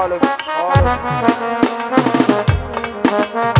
all of it, all of it.